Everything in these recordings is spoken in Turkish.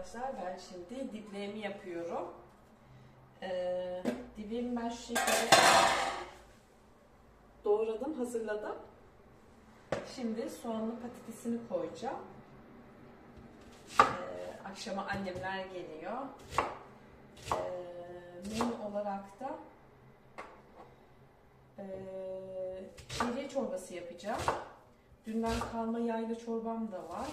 arkadaşlar ben şimdi diplerimi yapıyorum. Ee, dibimi ben şu şekilde doğradım, hazırladım. Şimdi soğanlı patatesini koyacağım. Ee, akşama annemler geliyor. Ee, menü olarak da ee, şehriye çorbası yapacağım. Dünden kalma yayla çorbam da var.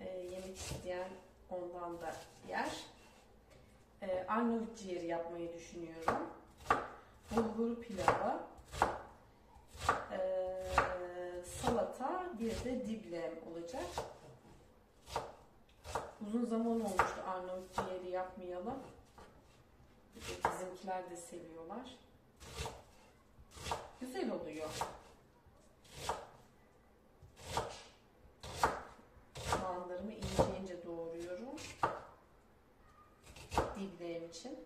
Ee, yemek isteyen ondan da yer. Ee, Arnavut ciğeri yapmayı düşünüyorum. Bulgur pilavı. Ee, salata bir de diblem olacak. Uzun zaman olmuştu Arnavut ciğeri yapmayalım. Bizimkiler de seviyorlar. Güzel oluyor. Soğanlarımı ince ince doğruyorum. Dibleğim için.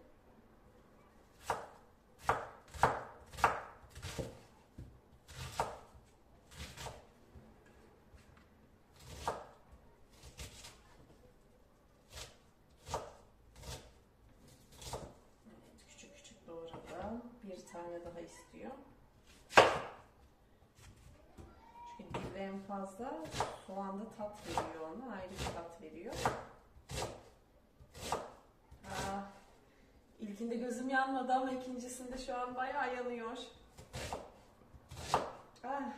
Evet, küçük küçük doğradım. Bir tane daha istiyor. Çünkü dibde en fazla soğanda tat veriyor ona. Ayrı bir tat veriyor. Aa, ilkinde gözüm yanmadı ama ikincisinde şu an bayağı yanıyor. Ah.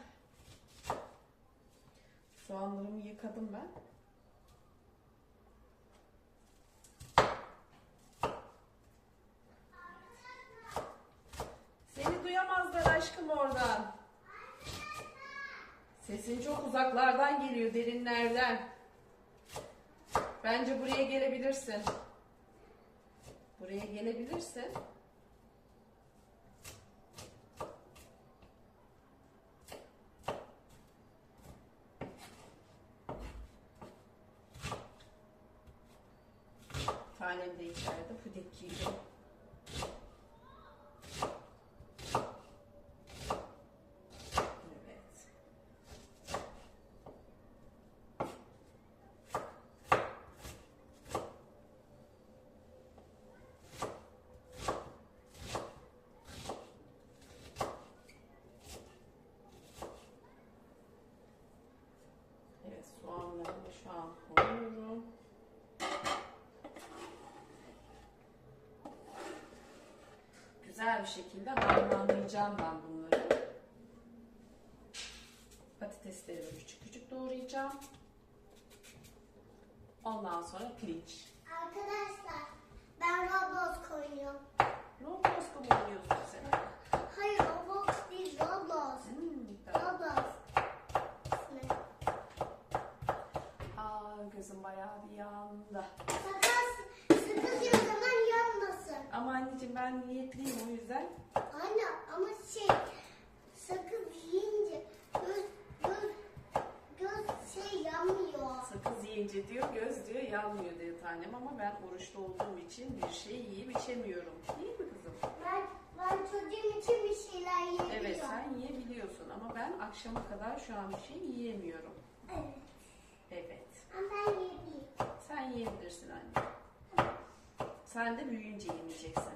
Soğanlarımı yıkadım ben. Oradan. Sesin çok uzaklardan geliyor, derinlerden. Bence buraya gelebilirsin. Buraya gelebilirsin. Tanem de içeride pudekçiydi. Evet. Soğanlarımı şu an koyuyorum. Güzel bir şekilde harmanlayacağım ben bunları. Patateslerimi küçük küçük doğrayacağım. Ondan sonra pirinç. Arkadaşlar ben Roblox oynuyorum. Roblox'ta mı oynuyorsun sen? Hayır Roblox değil Roblox. Hmm, tamam. Roblox. İsmi. Aa gözüm yandı. Sakız, sakız yiyor zaman yanmasın. Ama anneciğim ben niyetliyim o yüzden. Anne ama şey sakız yiyince göz, göz, göz şey yanmıyor. Sakız yiyince diyor göz diyor yanmıyor diyor tanem ama ben oruçlu olduğum için bir şey yiyip içemiyorum. Değil mi kızım? Ben, ben çocuğum için bir şeyler yiyebiliyorum. Evet sen yiyebiliyorsun ama ben akşama kadar şu an bir şey yiyemiyorum. Evet. Evet. Sen yiyebilirsin anne. Sen de büyüyünce yemeyeceksin.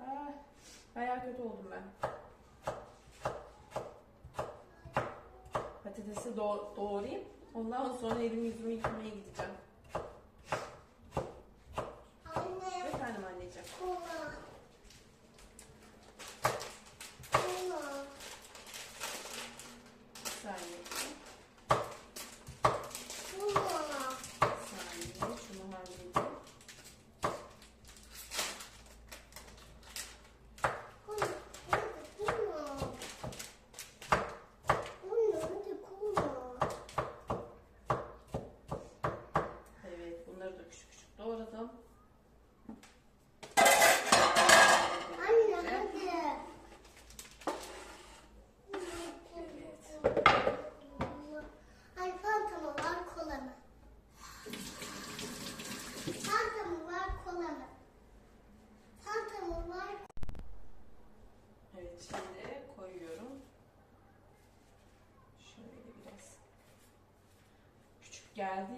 Ah, bayağı kötü oldum ben. Patatesi doğ- doğrayayım. Ondan sonra elimi yüzümü yıkamaya gideceğim.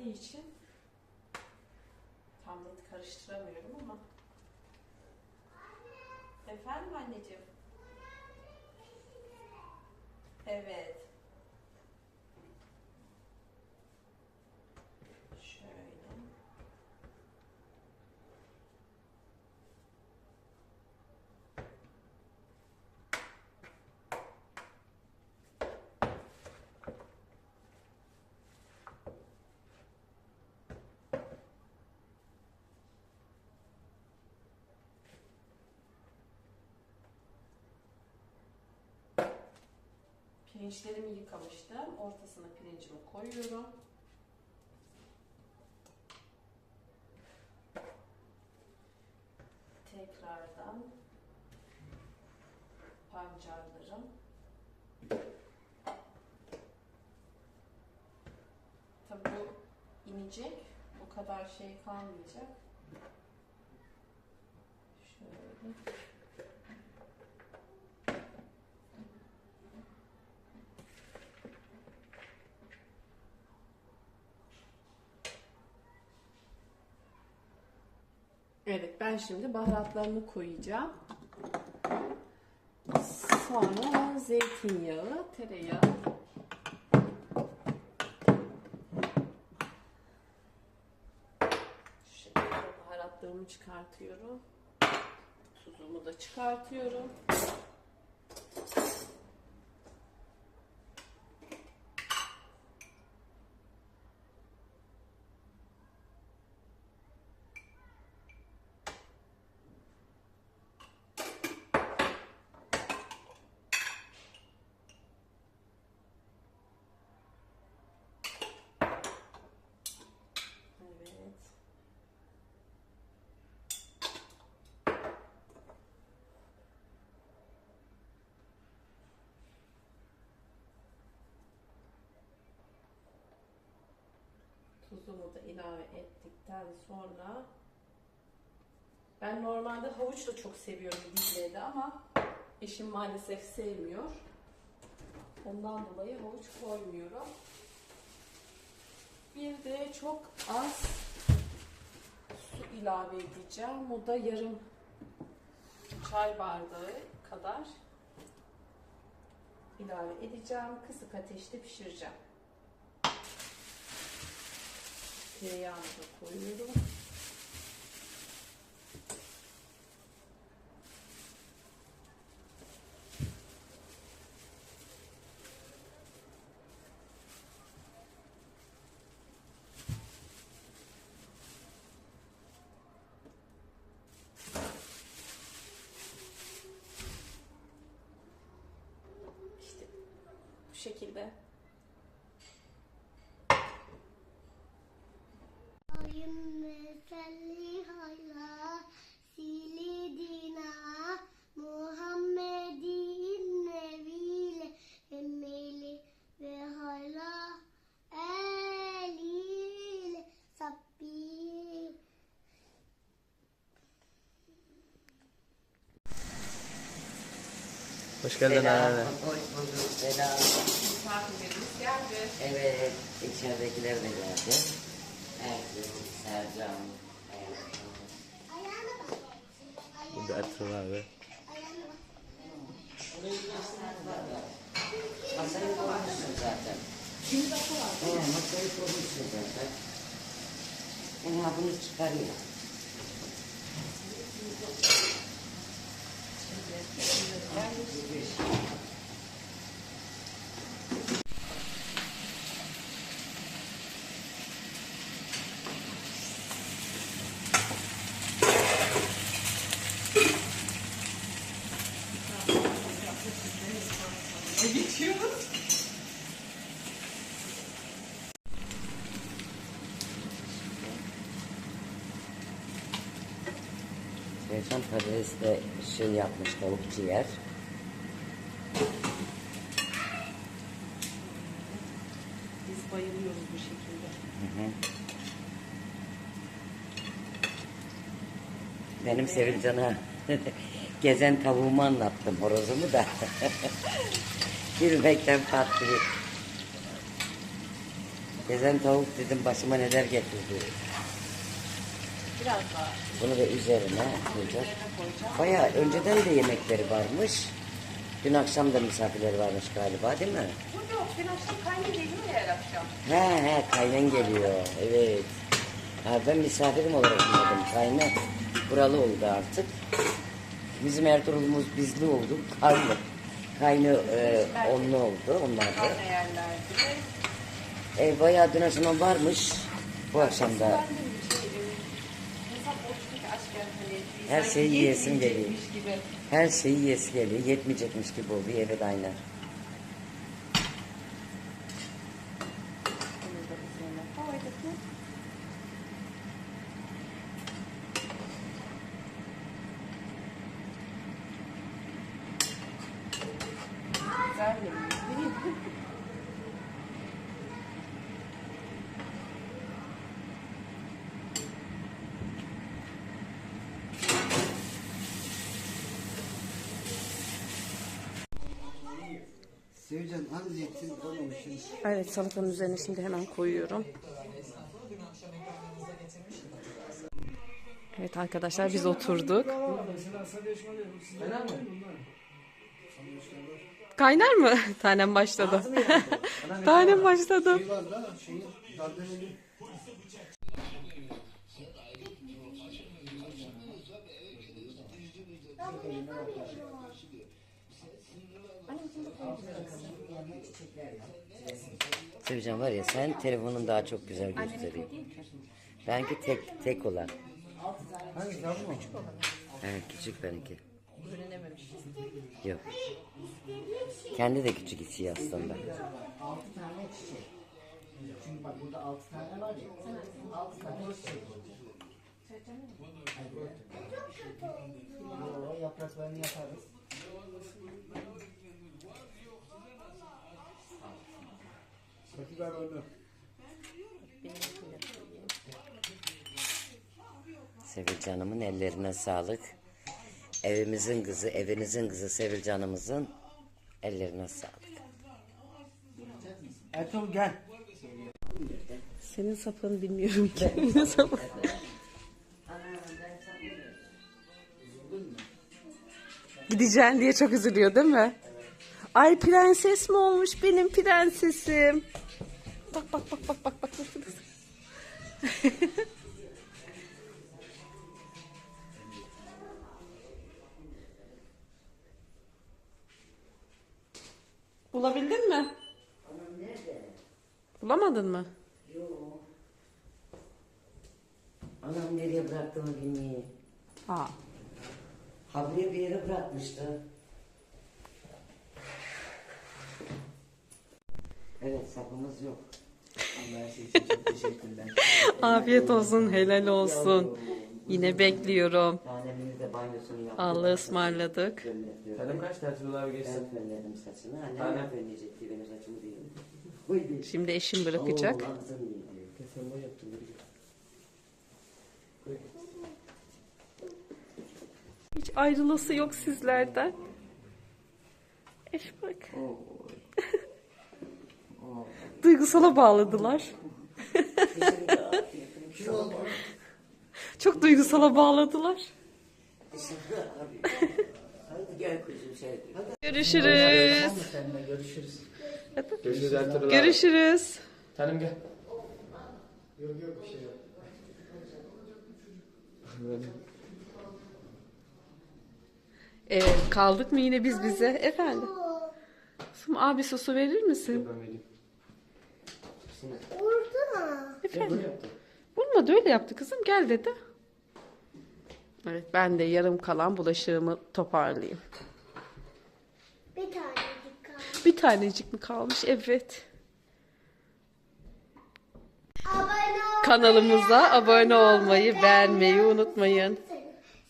Geldiği için tam net karıştıramıyorum ama. Efendim anneciğim? Evet. Şöyle. Pirinçlerimi yıkamıştım. Ortasına pirincimi koyuyorum. Tekrardan pancarlarım. Tabii bu inecek. Bu kadar şey kalmayacak. Şöyle. Evet ben şimdi baharatlarını koyacağım. Sonra zeytinyağı, tereyağı. Şu şekilde baharatlarımı çıkartıyorum. Tuzumu da çıkartıyorum. Evet. Tuzumu da ilave ettikten sonra ben normalde havuç da çok seviyorum dizlede ama eşim maalesef sevmiyor. Ondan dolayı havuç koymuyorum. Bir de çok az su ilave edeceğim. O da yarım çay bardağı kadar ilave edeceğim. Kısık ateşte pişireceğim. Tereyağını da koyuyorum. Şekilde. Hoş geldin Selam, anne. Hoş bulduk. Selam. Misafirlerimiz geldi. Evet, içeridekiler de geldi. Erkin, Sercan. Bu da Ertuğrul abi. Masayı kurmuşsun zaten. Şimdi var. Evet, masayı kurmuşsun zaten. Adını çıkarıyor. Geçiyoruz. Sercan patatesle şey yapmış, tavuk ciğer. Biz bayılıyoruz bu şekilde. Hı hı. Benim Sevilcan'a gezen tavuğumu anlattım, horozumu da. Gülmekten patlıyor. Gezen tavuk dedim başıma neler getirdi. Bunu da üzerine koyacağız. Baya önceden de yemekleri varmış. Dün akşam da misafirleri varmış galiba değil mi? Bu yok. Dün akşam kaynı geliyor ya her akşam. He he kaynen geliyor. Evet. Ha, ben misafirim olarak dinledim. Kayna buralı oldu artık. Bizim Ertuğrul'umuz bizli oldu. Karlı. Kaynı e, onlu oldu. Onlar da. E, bayağı dün akşam varmış. Bu akşam da Ben de bir şey, e, hesap borçluk aşken hani Her sanki şeyi yiyesim yetmeyecekmiş gibi. her şeyi yesi geliyor. Yetmeyecekmiş gibi oluyor. Evet aynen. Sevcan azıcık olmamışsın. Evet salatanın üzerine şimdi hemen koyuyorum. Evet arkadaşlar biz oturduk. Kaynar mı? Tanem başladı. Tanem başladı. Şey var da şeyi dardaneli. Sevcan var ya sen telefonun daha çok güzel gösteriyor. Benimki tek tek olan. Hangi tamam mı? Evet küçük benimki. Yok. Kendi de küçük içiyor aslında. Altı tane çiçek. Çünkü bak burada altı tane var ya. Altı tane çiçek yapraklarını yaparız. Bakı ver onu. Sevil Canım'ın ellerine sağlık. Evimizin kızı, evinizin kızı Sevil Canım'ızın ellerine sağlık. Ertuğrul gel. Senin sapını bilmiyorum ki. Ne sapı? Gideceksin diye çok üzülüyor değil mi? Ay prenses mi olmuş benim prensesim? Bak bak bak bak bak bak. Bulabildin mi? Bulamadın mı? Anam nereye bıraktığını bilmiyorum. Aa. Ha buraya bir yere bırakmıştı. Evet sapımız yok. Her şey için çok teşekkürler. Afiyet olsun, helal olsun. Yine bekliyorum. Tanemimiz de banyosunu yaptı. Allah'a ısmarladık. Tanem kaç Ertuğrul abi geçsin? Ben fönledim saçını. Annem Tanem. ben fönleyecekti benim saçımı değil. Buydu. Şimdi eşim bırakacak. Oo, ağzım iyi diyor. Kesin bu yaptım. Hiç ayrılası yok sizlerden. Eş bak. Duygusala bağladılar. Çok duygusala bağladılar. Görüşürüz. Görüşürüz. Görüşürüz. Görüşürüz. Tanem gel. Yok yok bir şey yok. Evet, kaldık mı yine biz bize? Efendim. Sum abi sosu verir misin? Ben vereyim. Vurdu mu? Efendim. Vurmadı öyle yaptı kızım. Gel dedi. Evet ben de yarım kalan bulaşığımı toparlayayım. Bir tane dikkat. Bir tanecik mi kalmış? Evet. Abone ol. Kanalımıza abone olmayı, beğenmeyi unutmayın.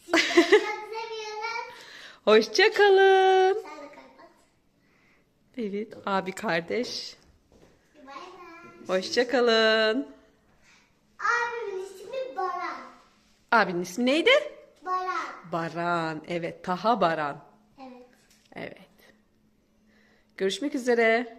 Sizleri çok seviyorum. Hoşçakalın. Sen de kapat. Evet abi kardeş. Hoşçakalın. Abimin ismi Baran. Abinin ismi neydi? Baran. Baran. Evet Taha Baran. Evet. Evet. Görüşmek üzere.